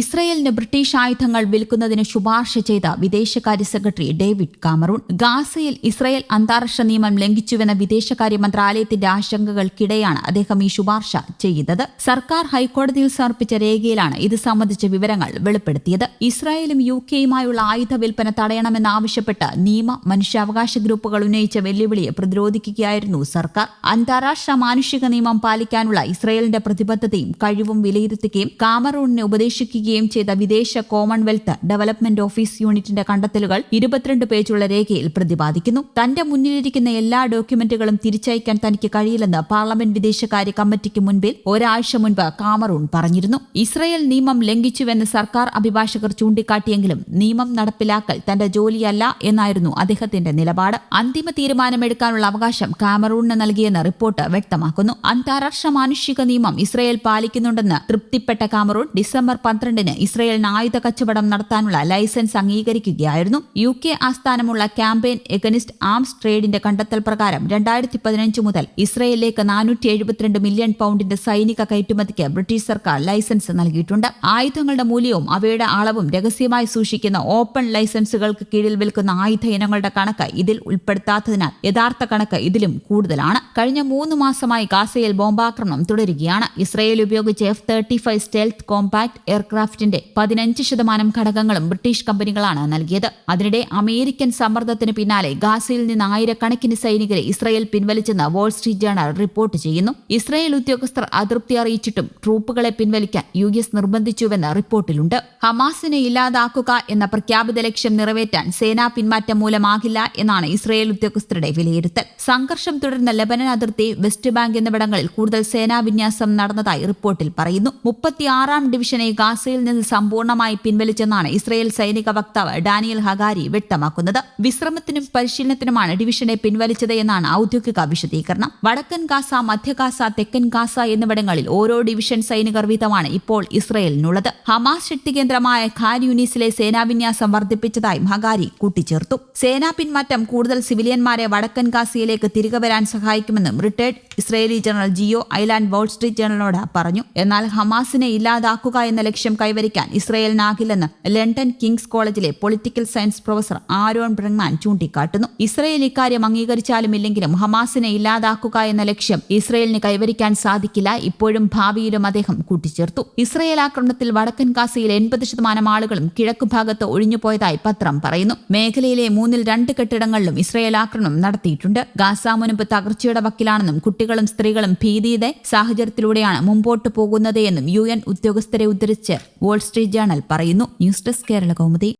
ഇസ്രയേലിന് ബ്രിട്ടീഷ് ആയുധങ്ങൾ വിൽക്കുന്നതിന് ശുപാർശ ചെയ്ത വിദേശകാര്യ സെക്രട്ടറി ഡേവിഡ് കാമറൂൺ ഗാസയിൽ ഇസ്രയേൽ അന്താരാഷ്ട്ര നിയമം ലംഘിച്ചുവെന്ന വിദേശകാര്യ മന്ത്രാലയത്തിന്റെ ആശങ്കകൾക്കിടെയാണ് അദ്ദേഹം ഈ ശുപാർശ ചെയ്തത് സർക്കാർ ഹൈക്കോടതിയിൽ സമർപ്പിച്ച രേഖയിലാണ് ഇത് സംബന്ധിച്ച വിവരങ്ങൾ വെളിപ്പെടുത്തിയത്. ഇസ്രായേലും യു കെയുമായുള്ള ആയുധ വിൽപ്പന തടയണമെന്നാവശ്യപ്പെട്ട് നിയമ മനുഷ്യാവകാശ ഗ്രൂപ്പുകൾ ഉന്നയിച്ച വെല്ലുവിളിയെ പ്രതിരോധിക്കുകയായിരുന്നു സർക്കാർ. അന്താരാഷ്ട്ര മാനുഷിക നിയമം പാലിക്കാനുള്ള ഇസ്രയേലിന്റെ പ്രതിബദ്ധതയും കഴിവും വിലയിരുത്തുകയും കാമറൂണിനെ ഉപദേശിക്കുകയും ചെയ്ത വിദേശ കോമൺവെൽത്ത് ഡെവലപ്മെന്റ് ഓഫീസ് യൂണിറ്റിന്റെ കണ്ടെത്തലുകൾ ഇരുപത്തിരണ്ട് പേജുള്ള രേഖയിൽ പ്രതിപാദിക്കുന്നു. തന്റെ മുന്നിലിരിക്കുന്ന എല്ലാ ഡോക്യുമെന്റുകളും തിരിച്ചയക്കാൻ തനിക്ക് കഴിയില്ലെന്ന് പാർലമെന്റ് വിദേശകാര്യ കമ്മിറ്റിക്ക് മുൻപിൽ ഒരാഴ്ച മുൻപ് കാമറൂൺ പറഞ്ഞിരുന്നു. ഇസ്രയേൽ നിയമം ലംഘിച്ചുവെന്ന് സർക്കാർ അഭിഭാഷകർ ചൂണ്ടിക്കാട്ടിയെങ്കിലും നിയമം നടപ്പിലാക്കൽ തന്റെ ജോലിയല്ല എന്നായിരുന്നു അദ്ദേഹത്തിന്റെ നിലപാട്. അന്തിമ തീരുമാനമെടുക്കാനുള്ള അവകാശം കാമറൂണിന് നൽകിയെന്ന് റിപ്പോർട്ട് വ്യക്തമാക്കുന്നു. അന്താരാഷ്ട്ര മാനുഷിക നിയമം ഇസ്രയേൽ പാലിക്കുന്നുണ്ടെന്ന് തൃപ്തിപ്പെട്ട കാമറൂൺ ഡിസംബർ പന്ത്രണ്ടിന് ഇസ്രയേലിന് ആയുധ കച്ചവടം നടത്താനുള്ള ലൈസൻസ് അംഗീകരിക്കുകയായിരുന്നു. യു കെ ആസ്ഥാനമുള്ള ക്യാമ്പയിൻ എഗനിസ്റ്റ് ആംസ് ട്രേഡിന്റെ കണ്ടെത്തൽ പ്രകാരം രണ്ടായിരത്തി പതിനഞ്ച് മുതൽ ഇസ്രയേലിലേക്ക് നാനൂറ്റി എഴുപത്തിരണ്ട് മില്യൺ പൗണ്ടിന്റെ സൈനിക കയറ്റുമതിക്ക് ബ്രിട്ടീഷ് സർക്കാർ ലൈസൻസ് നൽകിയിട്ടുണ്ട്. ആയുധങ്ങളുടെ മൂല്യവും അവയുടെ അളവും രഹസ്യമായി സൂക്ഷിക്കുന്ന ഓപ്പൺ ലൈസൻസുകൾക്ക് കീഴിൽ വിൽക്കുന്ന ആയുധ ഇനങ്ങളുടെ കണക്ക് ഇതിൽ ഉൾപ്പെടുത്താത്തതിനാൽ യഥാർത്ഥ കണക്ക് ഇതിലും കൂടുതലാണ്. കഴിഞ്ഞ മൂന്ന് മാസമായി ഗാസയിൽ ബോംബാക്രമണം തുടരുകയാണ്. ഇസ്രയേൽ ഉപയോഗിച്ച് F thirty five stealth compact എയർക്രാഫ്റ്റിന്റെ പതിനഞ്ച് ശതമാനം ഘടകങ്ങളും ബ്രിട്ടീഷ് കമ്പനികളാണ് നൽകിയത്. അതിനിടെ അമേരിക്കൻ സമ്മർദ്ദത്തിന് പിന്നാലെ ഗാസയിൽ നിന്ന് ആയിരക്കണക്കിന് സൈനികരെ ഇസ്രയേൽ പിൻവലിച്ചെന്ന് വോൾ സ്ട്രീറ്റ് ജേണൽ റിപ്പോർട്ട് ചെയ്യുന്നു. ഇസ്രയേൽ ഉദ്യോഗസ്ഥർ അതൃപ്തി അറിയിച്ചിട്ടും ട്രൂപ്പുകളെ പിൻവലിക്കാൻ യു എസ് നിർബന്ധിച്ചുവെന്ന് റിപ്പോർട്ടിലുണ്ട്. ഹമാസിനെ ഇല്ലാതാക്കുക എന്ന പ്രഖ്യാപിത ലക്ഷ്യം നിറവേറ്റാൻ സേനാ പിന്മാറ്റം മൂലമാകില്ല എന്നാണ് ഇസ്രയേൽ ഉദ്യോഗസ്ഥരുടെ വിലയിരുത്തൽ. സംഘർഷം തുടരുന്ന ലബനൻ അതിർത്തി വെസ്റ്റ് ബാങ്ക് എന്നിവിടങ്ങളിൽ കൂടുതൽ സേനാ വിന്യാസം നടന്നതായി റിപ്പോർട്ടിൽ പറയുന്നു. മുപ്പത്തിയാറാം ഡിവിഷനെ ഗാസയിൽ നിന്ന് സമ്പൂർണമായി പിൻവലിച്ചെന്നാണ് ഇസ്രയേൽ സൈനിക വക്താവ് ഡാനിയൽ ഹഗാരി വ്യക്തമാക്കുന്നത്. വിശ്രമത്തിനും പരിശീലനത്തിനുമാണ് ഡിവിഷനെ പിൻവലിച്ചത് എന്നാണ് ഔദ്യോഗിക വിശദീകരണം. വടക്കൻ ഗാസ മധ്യ ഗാസ തെക്കൻ ഗാസ എന്നിവിടങ്ങളിൽ ഓരോ ഡിവിഷൻ സൈനികർ വീതമാണ് ഇപ്പോൾ ഇസ്രയേലിനുള്ളത്. ഹമാസ് ശക്തി കേന്ദ്രമായ ഖാൻ യൂനിസിലെ സേനാവിന്യാസം വർദ്ധിപ്പിച്ചതായും ഹഗാരി കൂട്ടിച്ചേർത്തു. സേനാ പിന്മാറ്റം കൂടുതൽ സിവിലിയന്മാരെ വടക്കൻ ഗാസയിലേക്ക് തിരികെ വരാൻ സഹായിക്കുമെന്നും retired Israeli general Giora Eiland Wall Street ജേണലിനോട് പറഞ്ഞു. എന്നാൽ ഹമാസിനെ ഇല്ലാതാക്കുക എന്ന ലക്ഷ്യം കൈവരിക്കാൻ ഇസ്രയേലിനാകില്ലെന്ന് ലണ്ടൻ കിങ്സ് കോളേജിലെ political science professor Ahron Bregman ചൂണ്ടിക്കാട്ടുന്നു. ഇസ്രയേൽ ഇക്കാര്യം അംഗീകരിച്ചാലും ഇല്ലെങ്കിലും ഹമാസിനെ ഇല്ലാതാക്കുക എന്ന ലക്ഷ്യം ഇസ്രയേലിന് കൈവരിക്കാൻ സാധിക്കില്ല. ഇപ്പോഴും ഭാവിയിലും അദ്ദേഹം കൂട്ടിച്ചേർത്തു. ഇസ്രയേൽ ആക്രമണത്തിൽ വടക്കൻ ഗാസയിൽ എൺപത് ശതമാനം ആളുകളും കിഴക്കു ഭാഗത്ത് ഒഴിഞ്ഞുപോയതായി പത്രം പറയുന്നു. മേഖലയിലെ മൂന്നിൽ രണ്ട് കെട്ടിടങ്ങളിലും ഇസ്രയേൽ ആക്രമണം നടത്തിയിട്ടുണ്ട്. ഗാസ മുൻപ് തകർച്ചയുടെ വക്കിലാണെന്നും കുട്ടികളും സ്ത്രീകളും ഭീതിയുടെ സാഹചര്യത്തിലൂടെയാണ് മുമ്പോട്ട് പോകുന്നത് എന്നും യു എൻ ഉദ്യോഗസ്ഥരെ ഉദ്ധരിച്ച് വാൾസ്ട്രീറ്റ് ജേണൽ പറയുന്നു. News desk Kerala Kaumudi.